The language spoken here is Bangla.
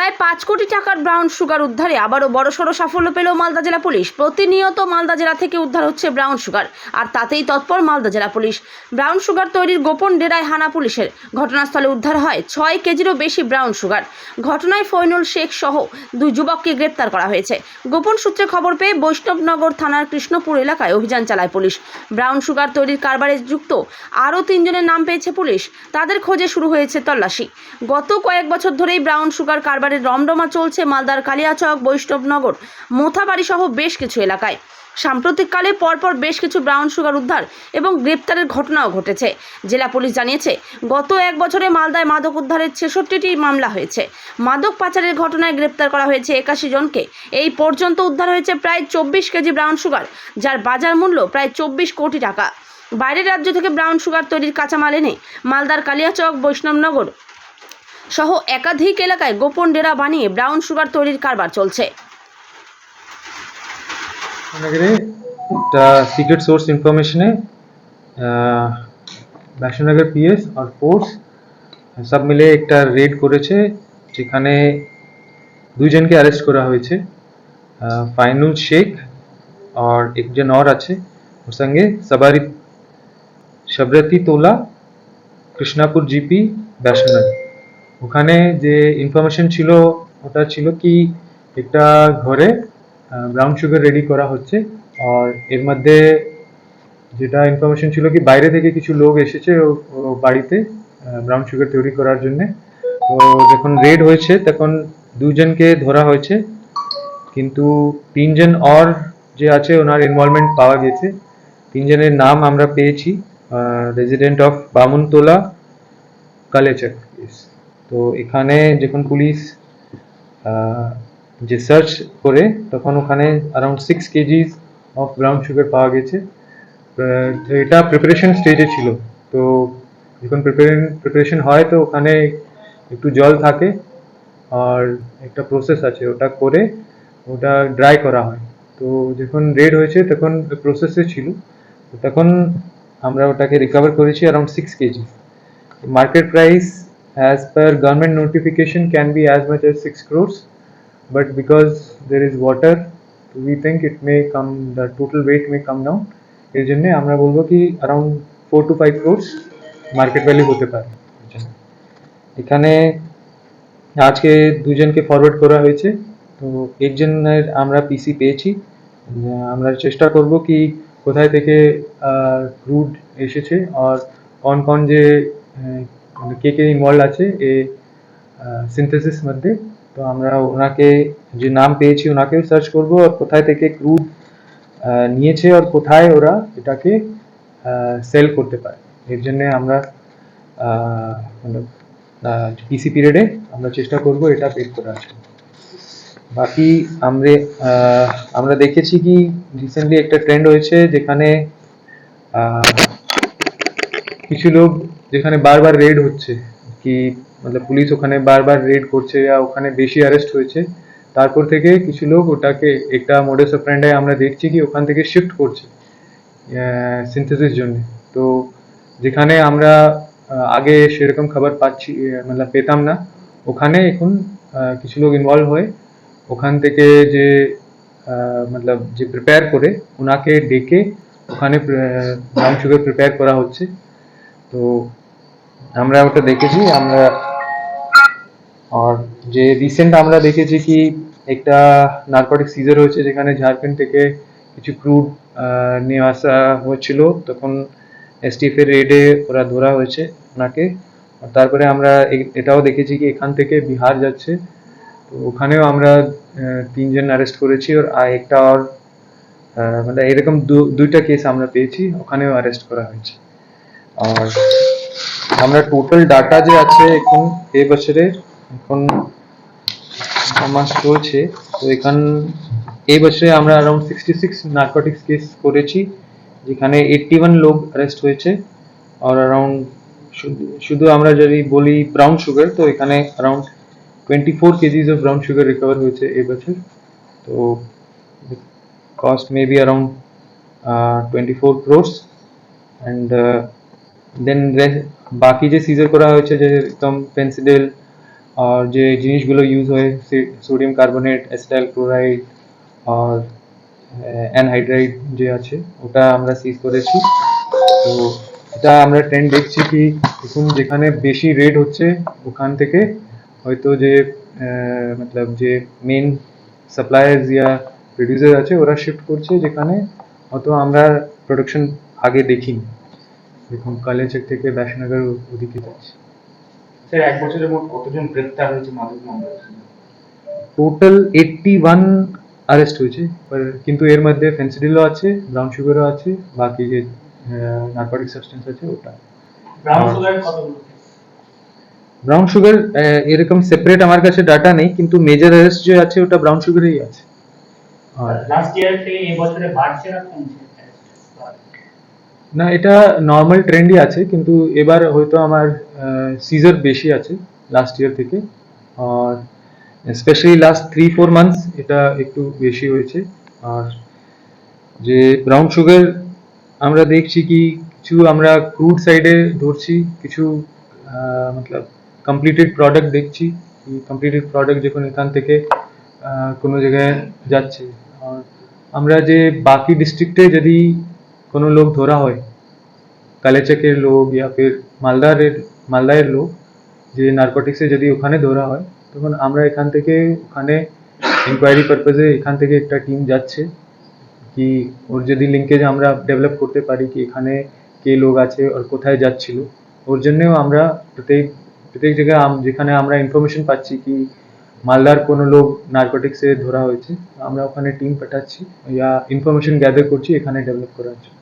প্রায় পাঁচ কোটি টাকার ব্রাউন সুগার উদ্ধারে আবারও বড়সড় সাফল্য পেল মালদা জেলা পুলিশ। প্রতিনিয়ত মালদা জেলা থেকে উদ্ধার হচ্ছে ব্রাউন সুগার, আর তাতেই তৎপর মালদা জেলা পুলিশ। ব্রাউন সুগার তৈরির গোপন ডেরায় হানা পুলিশের। ঘটনাস্থলে উদ্ধার হয় ছয় কেজিরও বেশি ব্রাউন সুগার। ঘটনায় ফৈনুল শেখ সহ দুই যুবককে গ্রেপ্তার করা হয়েছে। গোপন সূত্রে খবর পেয়ে বৈষ্ণবনগর থানার কৃষ্ণপুর এলাকায় অভিযান চালায় পুলিশ। ব্রাউন সুগার তৈরির কারবারে যুক্ত আরও তিনজনের নাম পেয়েছে পুলিশ। তাদের খোঁজে শুরু হয়েছে তল্লাশি। গত কয়েক বছর ধরেই ব্রাউন সুগার কারবারের রমরমা চলছে মালদার কালিয়াচক, বৈষ্ণবনগর মোথাবাড়ি সহ বেশ কিছু এলাকায়। সাম্প্রতিককালে পরপর বেশ কিছু ব্রাউন সুগার উদ্ধার এবং গ্রেপ্তারের ঘটনাও ঘটেছে। জেলা পুলিশ জানিয়েছে, গত এক বছরে মালদায় মাদক উদ্ধারের ছেষট্টিটি মামলা হয়েছে। মাদক পাচারের ঘটনায় গ্রেপ্তার করা হয়েছে একাশি জনকে। এই পর্যন্ত উদ্ধার হয়েছে প্রায় চব্বিশ কেজি ব্রাউন সুগার, যার বাজার মূল্য প্রায় চব্বিশ কোটি টাকা। বাইরের রাজ্য থেকে ব্রাউন সুগার তৈরির কাঁচামাল এনে মালদার কালিয়াচক, বৈষ্ণবনগর সহ একাধিক এলাকায় গোপন ডেরা বানিয়ে ব্রাউন সুগার তৈরির কারবার চলছে। সিক্রেট সোর্স ইনফরমেশনে বৈষ্ণনগর পিএস আর ফোর্স সব মিলে একটা রেড করেছে, যেখানে দুইজনকে অ্যারেস্ট করা হয়েছে ফাইনুল শেখ আর একজন और আছে। ওর সঙ্গে সবারি শবরতি তোলা, কৃষ্ণাপুর জিপি বৈষ্ণনগর ওখানে যে ইনফরমেশন ছিল, ওটা ছিল কি একটা ঘরে ব্রাউন সুগার রেডি করা হচ্ছে। আর এর মধ্যে যেটা ইনফরমেশন ছিল কি, বাইরে থেকে কিছু লোক এসেছে ও- বাড়িতে ব্রাউন সুগার তৈরি করার জন্য। তো যখন রেড হয়েছে, তখন দুজনকে ধরা হয়েছে। কিন্তু তিনজন অর যে আছে, ওনার ইনভলভমেন্ট পাওয়া গেছে। তিনজনের নাম আমরা পেয়েছি রেজিডেন্ট অফ বামুনতোলা, কালেচক তো এখানে যখন পুলিশ যে সার্চ করে, তখন ওখানে around six kgs of brown sugar পাওয়া গেছে। এটা প্রিপারেশন স্টেজে ছিল। তো যখন প্রিপারেশন হয় তো ওখানে একটু জল থাকে আর একটা প্রসেস আছে, ওটা করে ওটা ড্রাই করা হয়। তো যখন রেড হয়েছে, তখন প্রসেসে ছিল। তখন আমরা ওটাকে রিকভার করেছি around six kg market price as per government notification can be as much as 6 crores but because there is water we think it may come the total weight may come down এর জন্য আমরা বলব কি around four to five crores market value হতে পারে এখানে আজকে দুজনকে ফরওয়ার্ড করা হয়েছে তো একজনের আমরা পিসি পেয়েছি আমরা চেষ্টা করব কি কোথায় থেকে ক্রুড এসেছে আর কোন কোন যে মানে কে কে ইনভলভ আছে এই সিনথেসিস মধ্যে। তো আমরা ওনাকে যে নাম পেয়েছি ওনাকেও সার্চ করব, আর কোথায় থেকে ক্রুড নিয়েছে আর কোথায় ওরা এটাকে সেল করতে পারে। এর জন্য আমরা মানে পিসি পিরিয়ডে আমরা চেষ্টা করব এটা বের করার জন্য। বাকি আমরা আমরা দেখেছি কি রিসেন্টলি একটা ট্রেন্ড হয়েছে যেখানে কিছু লোক যেখানে বারবার রেড হচ্ছে, কি মানে পুলিশ ওখানে বারবার রেড করছে বা ওখানে বেশি অ্যারেস্ট হয়েছে, তারপর থেকে কিছু লোক ওটাকে একটা মোডেস অফ্রেন্ডে আমরা দেখছি কি ওখান থেকে শিফট করছে সিনথেসিস জন্য। তো যেখানে আমরা আগে সেরকম খবর পাচ্ছি মানে পেতাম না, ওখানে এখন কিছু লোক ইনভলভ হয়ে ওখান থেকে যে মতলব যে প্রিপেয়ার করে ওনাকে ডেকে ওখানে ব্রাউন সুগার প্রিপেয়ার করা হচ্ছে। তো আমরা ওটা দেখেছি, আমরা আর যে রিসেন্ট আমরা দেখেছি কি একটা নার্কোটিক সিজার হয়েছে যেখানে ঝাড়খণ্ড থেকে কিছু ক্রুড নিয়ে আসা হচ্ছিল তখন এসটিএফ এর রেডে ওরা ধরা হয়েছে ওনাকে। তারপরে আমরা এটাও দেখেছি কি এখান থেকে বিহার যাচ্ছে। তো ওখানেও আমরা তিনজন অ্যারেস্ট করেছি আর একটা আর মানে এরকম দুইটা কেস আমরা পেয়েছি, ওখানেও অ্যারেস্ট করা হয়েছে। আর আমরা টোটাল ডাটা যে আছে এখন এই বছরের এখন আমার চলছে, তো এখান এই বছরে আমরা around sixty six narcotics case করেছি, যেখানে এইটটি ওয়ান লোক অ্যারেস্ট হয়েছে, আর অ্যারাউন্ড শুধু আমরা যদি বলি ব্রাউন সুগার তো এখানে around twenty four kgs of brown sugar recover হয়েছে এই বছর, তো cost may be around twenty four crores and then বাকি যে সিজার করা হয়েছে, যে একদম পেন্সিডেল আর যে জিনিসগুলো ইউজ হয় সোডিয়াম কার্বনেট অ্যাসিটাইল ক্লোরাইড আর অ্যানহাইড্রাইড যে আছে, ওটা আমরা সিজ করেছি। তো এটা আমরা ট্রেন্ড দেখছি কি এখন যেখানে বেশি রেড হচ্ছে, ওখান থেকে হয়তো যে মতলব যে মেন সাপ্লায়ার্স ইয়া প্রডিউসার আছে, ওরা শিফট করছে, যেখানে হয়তো আমরা প্রোডাকশন আগে দেখিনি। দেখুন কালেচক থেকে ব্যাসনগর ওদিকে যাচ্ছে স্যার এক বছরে মোট কতজন গ্রেপ্তার হয়েছে মাদক মামলায়? টোটাল এইটটি ওয়ান অ্যারেস্ট হয়েছে কিন্তু এর মধ্যে ফেন্সিডিলও আছে ব্রাউন সুগারও আছে বাকি যে নার্কোটিক সাবস্টেন্স আছে ওটা। ব্রাউন সুগার এরকম সেপারেট আমার কাছে ডাটা নেই কিন্তু মেজর অ্যারেস্ট যে আছে ওটা ব্রাউন সুগারেই আছে। আর লাস্ট ইয়ার থেকে এই বছরে বাড়ছে না কমছে? না, এটা নর্মাল ট্রেন্ডই আছে, কিন্তু এবার হয়তো আমার সিজার বেশি আছে লাস্ট ইয়ার থেকে। আর specially last three four months এটা একটু বেশি হয়েছে। আর যে ব্রাউন সুগার আমরা দেখছি কি, কিছু আমরা ক্রুড সাইডে ধরছি, কিছু মতলব কমপ্লিটেড প্রোডাক্ট দেখছি কমপ্লিটেড প্রোডাক্ট যখন এখান থেকে কোনো জায়গায় যাচ্ছে। আর আমরা যে বাকি ডিস্ট্রিক্টে যদি কোনো লোক ধরা হয় কালেচকের লোক ইয়া ফির মালদারের মালদায়ের লোক যে নার্কোটিক্সে যদি ওখানে ধরা হয় তখন আমরা এখান থেকে ওখানে ইনকোয়ারি পারপাজে এখান থেকে একটা টিম যাচ্ছে কি ওর যদি লিঙ্কেজ আমরা ডেভেলপ করতে পারি কি এখানে কে লোক আছে আর কোথায় যাচ্ছিল ওর জন্যেও আমরা প্রত্যেক প্রত্যেক জায়গায় আম- যেখানে আমরা ইনফরমেশন পাচ্ছি কি মালদার কোনো লোক নার্কোটিক্সে ধরা হয়েছে আমরা ওখানে টিম পাঠাচ্ছি ইয়া ইনফরমেশন গ্যাদার করছি এখানে ডেভেলপ করার জন্য